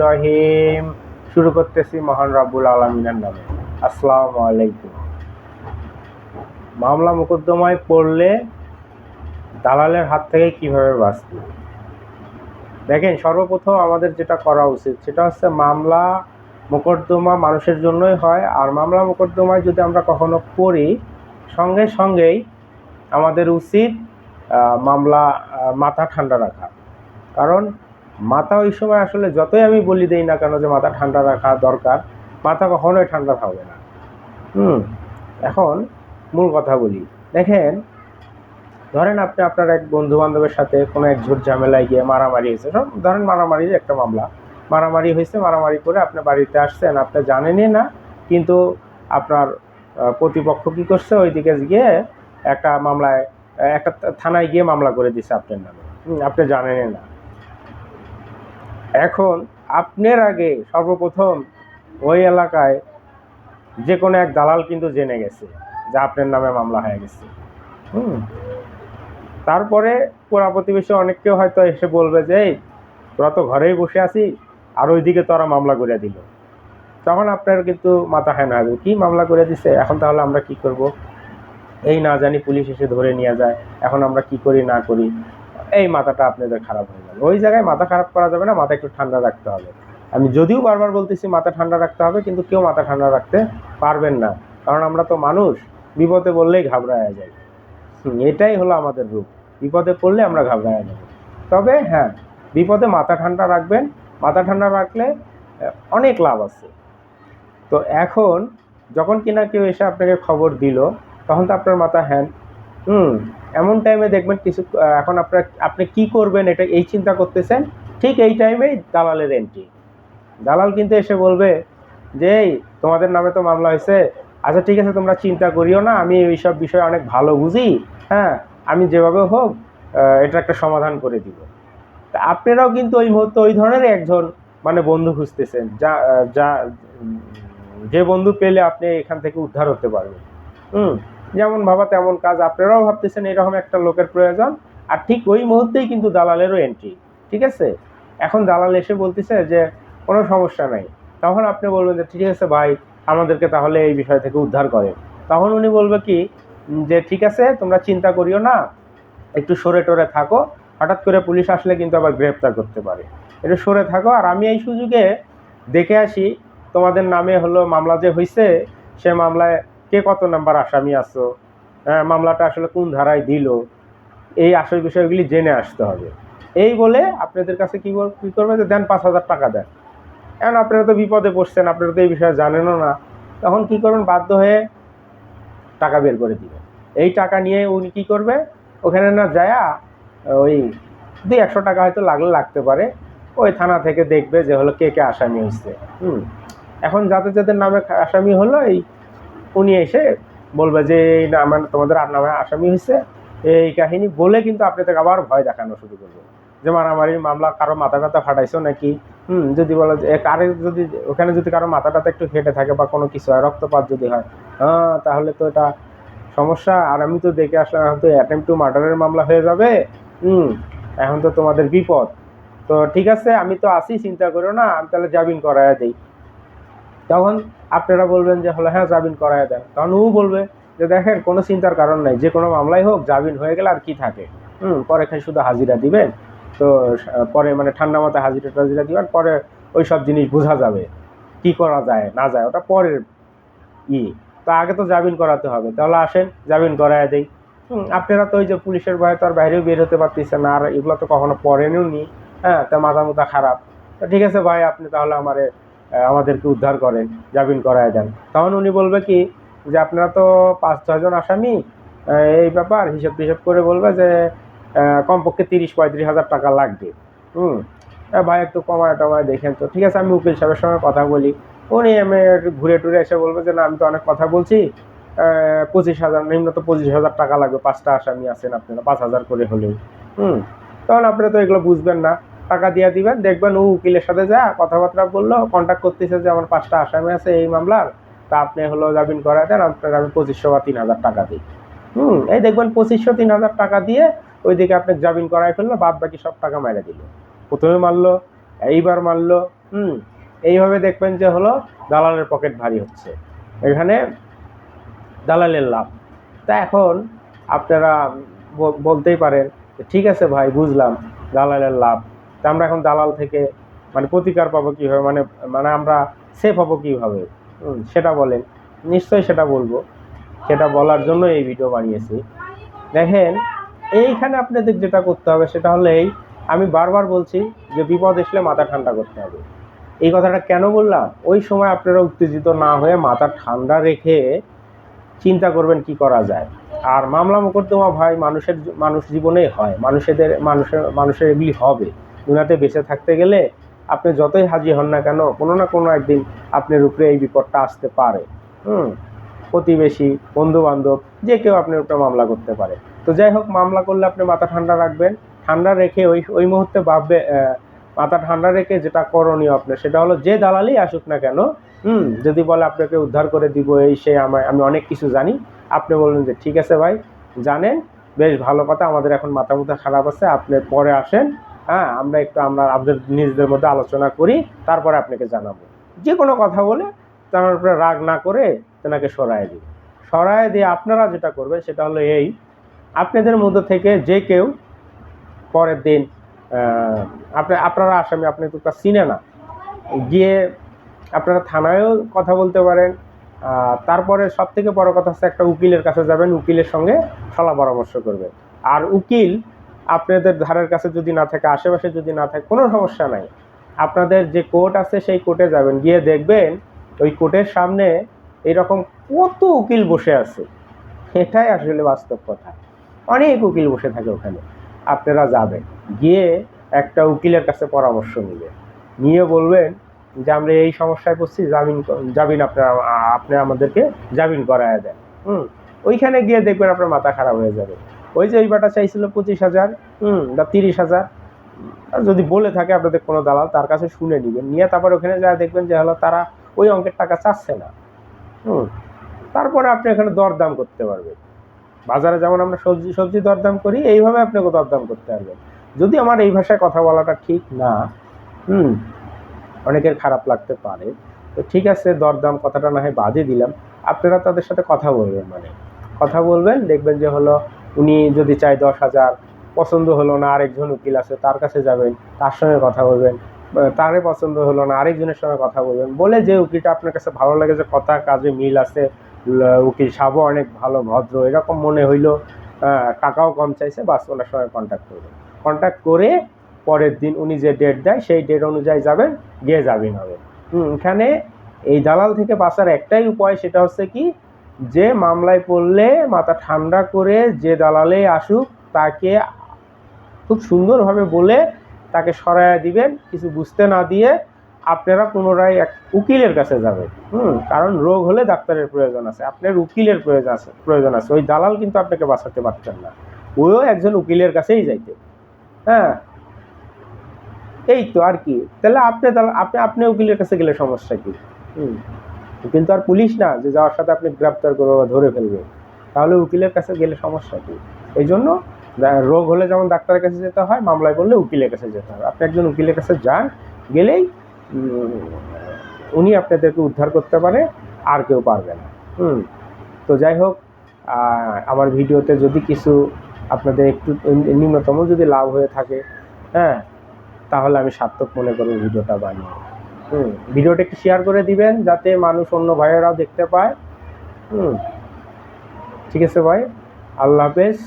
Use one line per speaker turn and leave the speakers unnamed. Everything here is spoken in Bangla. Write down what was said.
রহিম। শুরু করতেছি মহান নামে। আসসালামু আলাইকুম। মামলা মোকদ্দমায় পড়লে দালালের হাত থেকে কীভাবে বাঁচবে? দেখেন, সর্বপ্রথম আমাদের যেটা করা উচিত, সেটা হচ্ছে মামলা মোকদ্দমা মানুষের জন্যই হয়। আর মামলা মোকদ্দমায় যদি আমরা কখনো করি সঙ্গে সঙ্গেই আমাদের উচিত মামলা মাথা ঠান্ডা রাখা। কারণ মাথা ওই সময় আসলে যতই আমি বলি দেই না কেন যে মাথা ঠান্ডা রাখা দরকার, মাথা কখনোই ঠান্ডা থাকবে না। হুম, এখন মূল কথা বলি। দেখেন, ধরেন আপনি আপনার এক বন্ধু বান্ধবের সাথে কোনো এক ঝুট ঝামেলায় গিয়ে মারামারি হয়েছে। সব ধরেন মারামারির একটা মামলা। মারামারি হয়েছে, মারামারি করে আপনি বাড়িতে আসছেন, আপনি জানেনই না, কিন্তু আপনার প্রতিপক্ষ কী করছে? ওইদিকে গিয়ে একটা মামলায় একটা থানায় গিয়ে মামলা করে দিছে আপনার নামে। আপনি জানেন না। এখন আপনার আগে সর্বপ্রথম ওই এলাকায় যে কোনো এক দালাল কিন্তু জেনে গেছে যে আপনার নামে মামলা হয়ে গেছে। হুম তারপরে পোড়া প্রতিবেশী অনেককেও হয়তো এসে বলবে যে "এই, তোরা তো ঘরেই বসে আছি আর ওইদিকে তোরা মামলা করে দিল। তখন আপনার কিন্তু মাথা হ্যান হবে। কি মামলা করে দিছে? এখন তাহলে আমরা কি করব? এই না জানি পুলিশ এসে ধরে নিয়ে যায় এখন আমরা কি করি না করি। এই মাথাটা আপনাদের খারাপ হয়ে গেল। ওই জায়গায় মাথা খারাপ করা যাবে না মাথা একটু ঠান্ডা রাখতে হবে। আমি যদিও বারবার বলতেছি মাথা ঠান্ডা রাখতে হবে কিন্তু কেউ মাথা ঠান্ডা রাখতে পারবেন না। কারণ আমরা তো মানুষ বিপদে বললেই ঘাবড়ায় হুম, এটাই হলো আমাদের রূপ। বিপদে পড়লে আমরা ঘাবড়ায় যাব। তবে হ্যাঁ বিপদে মাথা ঠান্ডা রাখবেন মাথা ঠান্ডা রাখলে অনেক লাভ আছে। তো এখন যখন কিনা কেউ এসে আপনাকে খবর দিল তখন তো আপনার মাথা হ্যান হুম এমন টাইমে দেখবেন কিছু এখন আপনার আপনি কি করবেন এটা এই চিন্তা করতেছেন ঠিক এই টাইমেই দালালের এন্ট্রি দালাল কিন্তু এসে বলবে যে "এই, তোমাদের নামে তো মামলা হয়েছে। আচ্ছা ঠিক আছে তোমরা চিন্তা করিও না আমি এই সব বিষয়ে অনেক ভালো বুঝি। হ্যাঁ আমি যেভাবে হোক এটা একটা সমাধান করে দিব। তা আপনারাও কিন্তু ওই মুহূর্তে ওই ধরনের একজন মানে বন্ধু খুঁজতেছেন যা যা যে বন্ধু পেলে আপনি এখান থেকে উদ্ধার হতে পারবেন। হুম যেমন ভাবা তেমন কাজ। আপনারাও ভাবতেছেন এরকম একটা লোকের প্রয়োজন। আর ঠিক ওই মুহূর্তেই কিন্তু দালালেরও এন্ট্রি ঠিক আছে? এখন দালাল এসে বলতেছে যে, কোনো সমস্যা নাই। তখন আপনি বলবেন যে, ঠিক আছে ভাই, আমাদেরকে তাহলে এই বিষয় থেকে উদ্ধার করে তখন উনি বলবে কি, যে, ঠিক আছে, তোমরা চিন্তা করিও না, একটু সরে টরে থাকো। হঠাৎ করে পুলিশ আসলে কিন্তু আবার গ্রেপ্তার করতে পারে। একটু সরে থাকো। আর আমি এই সুযোগে দেখে আসি, তোমাদের নামে হলো মামলা যে হয়েছে সে মামলায় কে কত নাম্বার আসামি আছো? হ্যাঁ মামলাটা আসলে কোন ধারায় দিল? এই আসল বিষয়গুলি জেনে আসতে হবে। এই বলে আপনাদের কাছে কী কী করবে যে, দেন পাঁচ হাজার টাকা দেন। এখন আপনারা তো বিপদে পড়ছেন, আপনারা তো এই বিষয়ে জানেনও না। তখন কী করবেন? বাধ্য হয়ে টাকা বের করে দিবেন। এই টাকা নিয়ে উনি কী করবে? ওখানে না যায়া, ওই দুই একশো টাকা হয়তো লাগলে লাগতে পারে। ওই থানা থেকে দেখবে যে হলো কে কে আসামি হয়েছে হুম। এখন যাদের যাদের নামে আসামি হলো, এই উনি এসে বলবে যে, এই আমার তোমাদের আর নামে আসামি হয়েছে। এই কাহিনী বলে কিন্তু আপনি আপনাদের আবার ভয় দেখানো শুরু করবে যে মারামারির মামলা কারও মাথা টাথা ফাটাইছো নাকি? হুম, যদি বলো যে কারে যদি, ওখানে যদি কারও মাথা টাথা একটু ফেটে থাকে বা কোনো কিছু হয়, রক্তপাত যদি হয় হ্যাঁ তাহলে তো এটা সমস্যা। আর আমি তো দেখে আসলাম, এখন তো অ্যাটেম্প টু মার্ডারের মামলা হয়ে যাবে। হুম, এখন তো তোমাদের বিপদ। তো ঠিক আছে, আমি তো আসি চিন্তা করো না, আমি তাহলে জামিন করাইয়া দিই। তখন আপনারা বলবেন যে, হলো হ্যাঁ জামিন করাইয়া দেন। তখন ও বলবে যে, দেখেন, কোনো চিন্তার কারণ নাই, যে কোনো মামলাই হোক, জামিন হয়ে গেলে আর কি থাকে? হুম, পরে খাই শুধু হাজিরা দিবেন। তো, পরে মানে ঠান্ডা মাথায় হাজিরা টাজিরা দিবেন, পরে ওই সব জিনিস বোঝা যাবে, কি করা যায়, না যায়, ওটা পরের ই। তো আগে তো জামিন করাতে হবে, তাহলে আসেন, জামিন করায় দেই। আপনারা তো ওই যে পুলিশের ভয়ে তো আর বাইরেও বের হতে পারতেছেন আর এগুলো তো কখনো পড়েনও নি হ্যাঁ তা মাথা মুথা খারাপ। তো ঠিক আছে ভাই, আপনি তাহলে আমারে আমাদেরকে উদ্ধার করেন জামিন করায় দেন। তখন উনি বলবে কি, যে আপনারা তো পাঁচ ছজন আসামি এই ব্যাপার, হিসাব টিসাব করে বলবে যে কমপক্ষে তিরিশ, পঁয়ত্রিশ হাজার টাকা লাগবে। হুম? ভাই, একটু কমায় টমায় দেখেন তো। ঠিক আছে, আমি উকিল সাহেবের সঙ্গে কথা বলি। উনি আমি ঘুরে টুরে এসে বলবে যে, না, আমি তো অনেক কথা বলছি। পঁচিশ হাজার, নিম্ন তো পঁচিশ হাজার টাকা লাগবে। পাঁচটা আসামি আছেন আপনারা, পাঁচ হাজার করে হলেও। হুম? তখন আপনারা তো এগুলো বুঝবেন না। টাকা দিয়ে দিবেন, দেখবেন, ও উকিলের সাথে যা কথাবার্তা বলল কন্ট্যাক্ট করতেছে যে আমার পাঁচটা আসামি আছে এই মামলার, তা আপনি হলো জামিন করায় দেন, আপনার আমি পঁচিশশো বা তিন হাজার টাকা দিই। হুম, এই দেখবেন পঁচিশশো, তিন হাজার টাকা দিয়ে ওইদিকে আপনি জামিন করাই ফেলল বাদ বাকি সব টাকা মেরে দিল। প্রথমে মারলো, এইবার মারলো, হুম, এইভাবে দেখবেন যে হলো দালালের পকেট ভারী হচ্ছে। এখানে দালালের লাভ। তা এখন আপনারা বলতেই পারেন ঠিক আছে ভাই, বুঝলাম, দালালের লাভ। তা আমরা এখন দালাল থেকে মানে প্রতিকার পাবো কীভাবে? মানে মানে আমরা সেফ হব কীভাবে? সেটা বলেন। নিশ্চয়ই সেটা বলব। সেটা বলার জন্য এই ভিডিও বানিয়েছি। দেখেন, এইখানে আপনাদের যেটা করতে হবে সেটা হলো এই, আমি বারবার বলছি যে বিপদ আসলে মাথা ঠান্ডা করতে হবে। এই কথাটা কেন বললাম? ওই সময় আপনারা উত্তেজিত না হয়ে মাথা ঠান্ডা রেখে চিন্তা করবেন কি করা যায়। আর মামলা মোকদ্দমা ভাই মানুষের, মানুষ জীবনেই হয়। মানুষেদের, মানুষের মানুষের এগুলি হবে। দুনিয়াতে বেঁচে থাকতে গেলে আপনি যতই হাজি হন না কেন, কোনো না কোনো একদিন আপনার উপরে এই বিপদটা আসতে পারে। হুম? প্রতিবেশী বন্ধু বান্ধব যে কেউ আপনার উপরে মামলা করতে পারে। তো যাই হোক, মামলা করলে আপনি মাথা ঠান্ডা রাখবেন। ঠান্ডা রেখে ওই ওই মুহূর্তে ভাববে মাথা ঠান্ডা রেখে যেটা করণীয় আপনার, সেটা হলো যে দালালই আসুক না কেন, হুম? যদি বলে আপনাকে উদ্ধার করে দিব, এই সে আমায়, আমি অনেক কিছু জানি, আপনি বললেন যে, ঠিক আছে ভাই, জানেন, বেশ ভালো কথা, আমাদের এখন মাথা মুথা খারাপ আছে, আপনি পরে আসেন। হ্যাঁ আমরা একটু আমরা আমাদের নিজেদের মধ্যে আলোচনা করি, তারপরে আপনাকে জানাব। যে কোনো কথা বলে তার উপরে রাগ না করে তেনাকে সরায় দিই সরায় দিয়ে আপনারা যেটা করবেন সেটা হলো এই, আপনাদের মধ্যে থেকে যে কেউ পরের দিন আপনি, আপনারা আসামি, আপনি তো তা চিনে না। গিয়ে আপনারা থানায়ও কথা বলতে পারেন তারপরে সব থেকে বড় কথা হচ্ছে একটা উকিলের কাছে যাবেন, উকিলের সঙ্গে সলা পরামর্শ করবেন। আর উকিল আপনাদের ধারের কাছে যদি না থাকে, আশেপাশে যদি না থাকে, কোনো সমস্যা নাই। আপনাদের যে কোর্ট আছে, সেই কোর্টে যাবেন। গিয়ে দেখবেন ওই কোর্টের সামনে এরকম কত উকিল বসে আছে। এটাই আসলে বাস্তব কথা। অনেক উকিল বসে থাকে ওখানে। আপনারা যাবেন। গিয়ে একটা উকিলের কাছে পরামর্শ নেবেন। নিয়ে বলবেন যে, আমরা এই সমস্যায় পড়ছি, জামিন জামিন আপনারা আপনি আমাদেরকে জামিন করায় দেন। হুম। ওইখানে গিয়ে দেখবেন আপনার মাথা খারাপ হয়ে যাবে। ওই যে ওই বাটা চাইছিল পঁচিশ হাজার, হুম বা তিরিশ হাজার। যদি বলে থাকে আপনাদের কোনো দালাল, তার কাছে শুনে নেবেন। নিয়ে তারপর ওখানে যা দেখবেন যে হলো তারা ওই অঙ্কের টাকা চাচ্ছে না। হুম, তারপরে আপনি এখানে দরদাম করতে পারবেন। বাজারে যেমন আমরা সবজি সবজি দরদাম করি, এইভাবে আপনাকে দরদাম করতে পারবেন যদি আমার এই ভাষায় কথা বলাটা ঠিক না, হুম, অনেকের খারাপ লাগতে পারে। তো ঠিক আছে, দরদাম কথাটা না হয় বাদে দিলাম। আপনারা তাদের সাথে কথা বলবেন মানে। কথা বলবেন, দেখবেন যে হলো উনি যদি চায় দশ হাজার, পছন্দ হলো না আরেকজন উকিল আছে, তার কাছে যাবেন, তার সঙ্গে কথা বলবেন তারে পছন্দ হলো না আরেকজনের সঙ্গে কথা বলবেন, বলে যে উকিলটা আপনার কাছে ভালো লাগে যে কথা কাজে মিল আছে উকিল সাবও অনেক ভালো, ভদ্র, এরকম মনে হইল টাকাও কম চাইছে, বাস ওনার সঙ্গে কন্ট্যাক্ট করবেন। কন্ট্যাক্ট করে পরের দিন উনি যে ডেট দেয়, সেই ডেট অনুযায়ী যাবেন, গিয়ে যাবেন হবে। এখানে এই দালাল থেকে বাঁচার একটাই উপায় সেটা হচ্ছে কি যে মামলায় পড়লে মাথা ঠান্ডা করে যে দালালে আসুক, তাকে খুব সুন্দরভাবে বলে তাকে সরাইয়া দিবেন। কিছু বুঝতে না দিয়ে আপনারা পুনরায় এক উকিলের কাছে যাবেন। হুম, কারণ রোগ হলে ডাক্তারের প্রয়োজন আছে। আপনার উকিলের প্রয়োজন আছে প্রয়োজন আছে। ওই দালাল কিন্তু আপনাকে বাঁচাতে পারছেন না। ওইও একজন উকিলের কাছেই যাইতে। হ্যাঁ। এই তো আর কি। তাহলে আপনি আপনি আপনি উকিলের কাছে গেলে সমস্যা কি? হুম। কিন্তু আর পুলিশ না যে যাওয়ার সাথে আপনি গ্রেপ্তার করবে বা ধরে ফেলবে। তাহলে উকিলের কাছে গেলে সমস্যা কি? এই জন্য রোগ হলে যেমন ডাক্তারের কাছে যেতে হয়, মামলায় করলে উকিলের কাছে যেতে হবে। আপনি একজন উকিলের কাছে যান, গেলেই উনি আপনাদেরকে উদ্ধার করতে পারে, আর কেউ পারবে না। হুম, তো যাই হোক আমার ভিডিওতে যদি কিছু আপনাদের একটু ন্যূনতম যদি লাভ হয়ে থাকে হ্যাঁ তাহলে আমি সার্থক মনে করব ভিডিওটা বানিয়ে। হুম, ভিডিওটা একটু শেয়ার করে দিবেন যাতে মানুষ অন্য ভাইয়েরাও দেখতে পায়। হুম, ঠিক আছে ভাই, আল্লাহ হাফেজ।